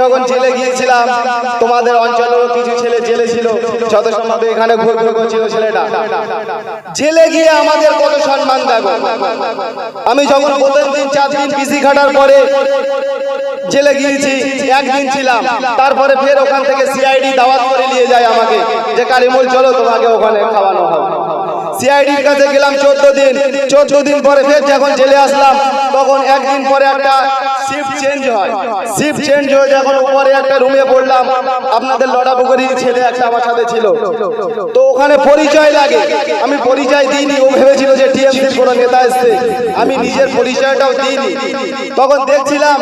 যখন জেলে গিয়েছিলাম, তোমাদের অঞ্চলেও কিছু ছেলে জেলে ছিল, যত সম্ভব এখানে ঘুর ঘুর করছিল ছেলেটা। জেলে গিয়ে আমাদের কত সম্মান দেবে। আমি যখন প্রথম দিন চার দিন বিসি খাটার পরে জেলে গিয়েছি, একদিন ছিলাম। তারপরে ফের ওখান থেকে সিআইডি দাওয়াত করে নিয়ে যায় আমাকে, যে কারিমুল, চলো তোমাকে ওখানে খাওয়ানো হবে। সিআইডির কাছে গেলাম চোদ্দ দিন। চোদ্দ দিন পরে ফের যখন জেলে আসলাম, তখন একদিন পরে একটা শিফট চেঞ্জ হয়। শিফট চেঞ্জ হয়ে যখন উপরে একটা রুমে পড়লাম। আপনাদের লড়াপুকুরির ছেলে একটা আমার সাথে ছিল। তো ওখানে পরিচয় লাগে। আমি পরিচয় দিইনি। ও ভেবেছিল যে টিএমসির কোনো নেতা এসছে। আমি নিজের পরিচয়টাও দিইনি। তখন দেখছিলাম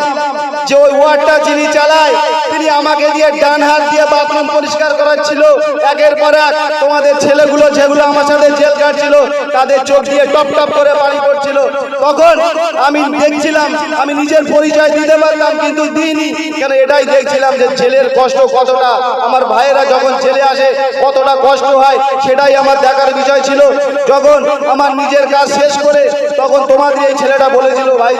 যে ওই ওয়ার্ডটা যিনি চালায় তিনি আমাকে দিয়ে ডান হাত দিয়ে বাথরুম পরিষ্কার করাচ্ছিল। একের পর এক তোমাদের ছেলেগুলো যেগুলো আমার সাথে জেল কাটছিল তাদের চোখ দিয়ে টপ টপ করে পানি পড়ছিল তখন আমি দেখছিলাম আমি নিজের পরিচয় দিতে পারলাম কিন্তু দিইনি। কেন এটাই দেখছিলাম যে জেলের কষ্ট কতটা, আমার ভাইয়েরা যখন জেলে আসে, কতটা কষ্ট হয়, সেটাই আমার দেখার বিষয় ছিল। যখন আমার নিজের কাজ শেষ করে তখন তোমাদের এই ছেলেটা বলেছিল, ভাই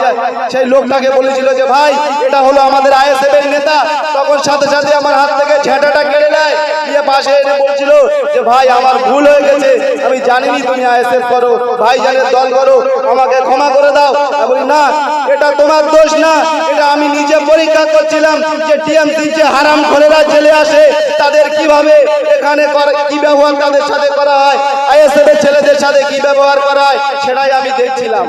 সেই লোকটাকে বলেছিল যে, ভাই, এটা হলো আমাদের আইএসএফ এর নেতা। তখন সাথে সাথে আমার হাত থেকে ঝেঁটাটা কেড়ে নেয় পাশে এনে বলছিল যে, ভাই, আমার ভুল হয়ে গেছে। আমি জানিনি তুমি আইএসএফ করো। ভাই, জানের দল করো। আমাকে ক্ষমা করে দাও। বলি, না, এটা তোমার দোষ না। এটা আমি নিজে পরীক্ষা করছিলাম যে টিএমসি যে হারাম খোলেরা জেলে আসে, তাদের কীভাবে এখানে কি ব্যবহার তাদের সাথে করা হয়, আইএসএফ এর ছেলেদের সাথে কি ব্যবহার করা হয়, সেটাই আমি দেখছিলাম।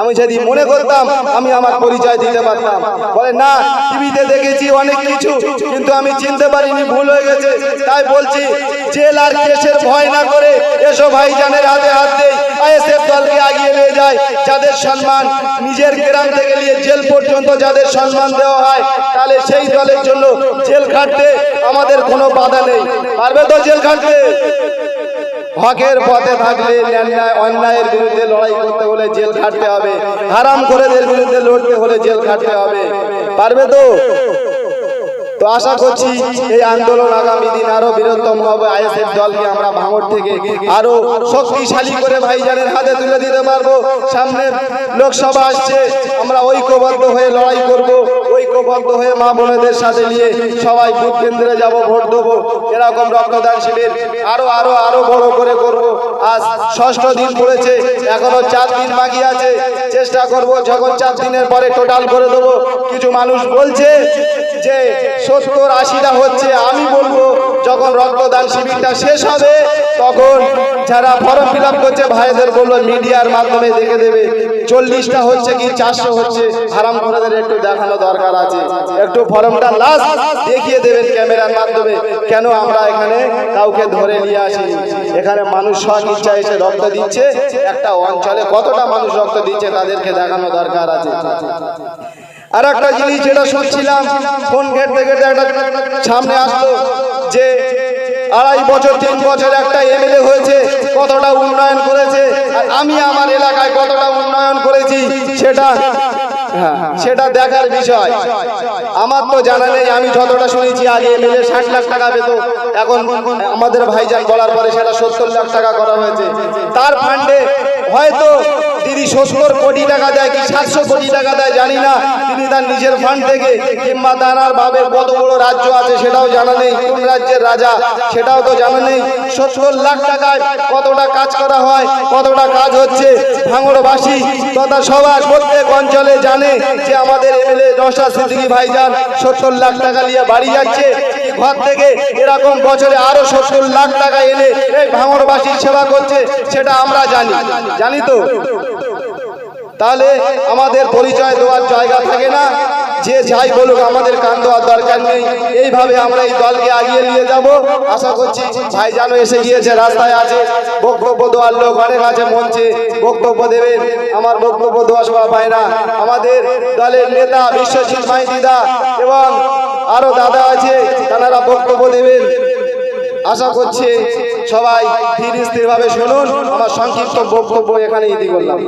আমি যদি মনে করতাম, আমি আমার পরিচয় দিতে পারতাম। বলে, না, টিভিতে দেখেছি অনেক কিছু, কিন্তু আমি চিনতে পারিনি, ভুল হয়ে গেছে। তাই বলছি, জেল আর কেসের ভয় না করে এসো ভাই ভাইজানের হাতে হাত দেই, আইএসএফ দলকে আগিয়ে নিয়ে যায় যাদের সম্মান নিজের গ্রাম থেকে নিয়ে জেল পর্যন্ত যাদের সম্মান দেওয়া হয়, তাহলে সেই দলের জন্য জেল খাটতে আমাদের কোনো বাধা নেই। পারবে তো জেল খাটতে? হকের পথে থাকলে ন্যায়, অন্যায়ের বিরুদ্ধে লড়াই করতে হলে জেল খাটতে হবে। হারাম করেদের বিরুদ্ধে লড়তে হলে জেল খাটতে হবে। পারবে তো? তো আশা করছি এই আন্দোলন আগামী দিন আরও বৃহত্তম হবে। আইএসএফ দলকে আমরা ভাঙড় থেকে আরও শক্তিশালী করে ভাইজানের হাতে তুলে দিতে পারব। সামনে লোকসভা আসছে, আমরা ঐক্যবদ্ধ হয়ে লড়াই করব। ঐক্যবদ্ধ হয়ে মা বোনেদের সাথে নিয়ে সবাই ভোট কেন্দ্রে যাব, ভোট দেবো। এরকম রক্তদান শিবির আরও আরও আরও বড় করে করব। আজ ষষ্ঠ দিন পড়েছে, এখনও চার দিন বাকি আছে। চেষ্টা করব যখন চার দিনের পরে টোটাল করে দেবো। কিছু মানুষ বলছে যে সত্তর আশিটা হচ্ছে, আমি বলব যখন রক্তদান শিবিরটা শেষ হবে, তখন যারা ফর্ম ফিল আপ করছে, ভাইদের বলল, মিডিয়ার মাধ্যমে দেখে দেবে। চল্লিশটা হচ্ছে কি, চারশো হচ্ছে। হারাম করাদের একটু দেখানো দরকার আছে। একটু ফর্মটা লাস্ট দেখিয়ে দেবেন ক্যামেরার মাধ্যমে। কেন আমরা এখানে কাউকে ধরে নিয়ে আসি এখানে মানুষ সব ইচ্ছা এসে রক্ত দিচ্ছে। একটা অঞ্চলে কতটা মানুষ রক্ত দিচ্ছে, তাদেরকে দেখানো দরকার আছে। আর একটা জিনিস যেটা শুনছিলাম, ফোন ঘেটতে ঘেটে একটা সামনে আসলো। যে আড়াই বছর তিন বছর একটা এমএলএ হয়েছে কতটা উন্নয়ন করেছে আমি আমার এলাকায় কতটা উন্নয়ন করেছি সেটা হ্যাঁ, সেটা দেখার বিষয়। আমার তো জানা নেই আমি যতটা শুনেছি আগে এমএলএ ষাট লাখ টাকা পেত। এখন আমাদের ভাইজান বলার পরে সেটা সত্তর লাখ টাকা করা হয়েছে। তার ফান্ডে হয়তো সত্তর কোটি টাকা দেয় কি সাতশো কোটি টাকা দেয় জানি না। তিনি তার নিজের ফান্ড থেকে কিংবা তার ভাবে কত বড় রাজ্য আছে সেটাও জানা নেই, কোন রাজ্যের রাজা সেটাও তো জানা নেই। সত্তর লাখ টাকায় কতটা কাজ করা হয়, কতটা কাজ হচ্ছে, ভাঙড়বাসী তথা সবার প্রত্যেক অঞ্চলে জানে যে আমাদের এমএলএ নশা সিদ্দিকী ভাইজান সত্তর লাখ টাকা নিয়ে বাড়ি যাচ্ছে। ঘর থেকে এরকম বছরে আরও সত্তর লাখ টাকা এনে এই ভাঙড়বাসীর সেবা করছে, সেটা আমরা জানি। জানি তো? তাহলে আমাদের পরিচয় দেওয়ার জায়গা থাকে না। যে যাই বলুক, আমাদের কান দেওয়ার দরকার নেই। এইভাবে আমরা এই দলকে আগিয়ে নিয়ে যাব। আশা করছি ভাইজানও এসে গিয়েছে, রাস্তায় আছে। বক্তব্য দেওয়ার লোক অনেক আছে মঞ্চে। বক্তব্য দেবেন। আমার বক্তব্য দেওয়া সবাই পায় না। আমাদের দলের নেতা বিশ্বজিৎ মাইতিদা এবং আরও দাদা আছে, তারা বক্তব্য দেবেন। আশা করছি সবাই ধীর স্থিরভাবে শুনুন। আমার সংক্ষিপ্ত বক্তব্য এখানে ইতি করলাম।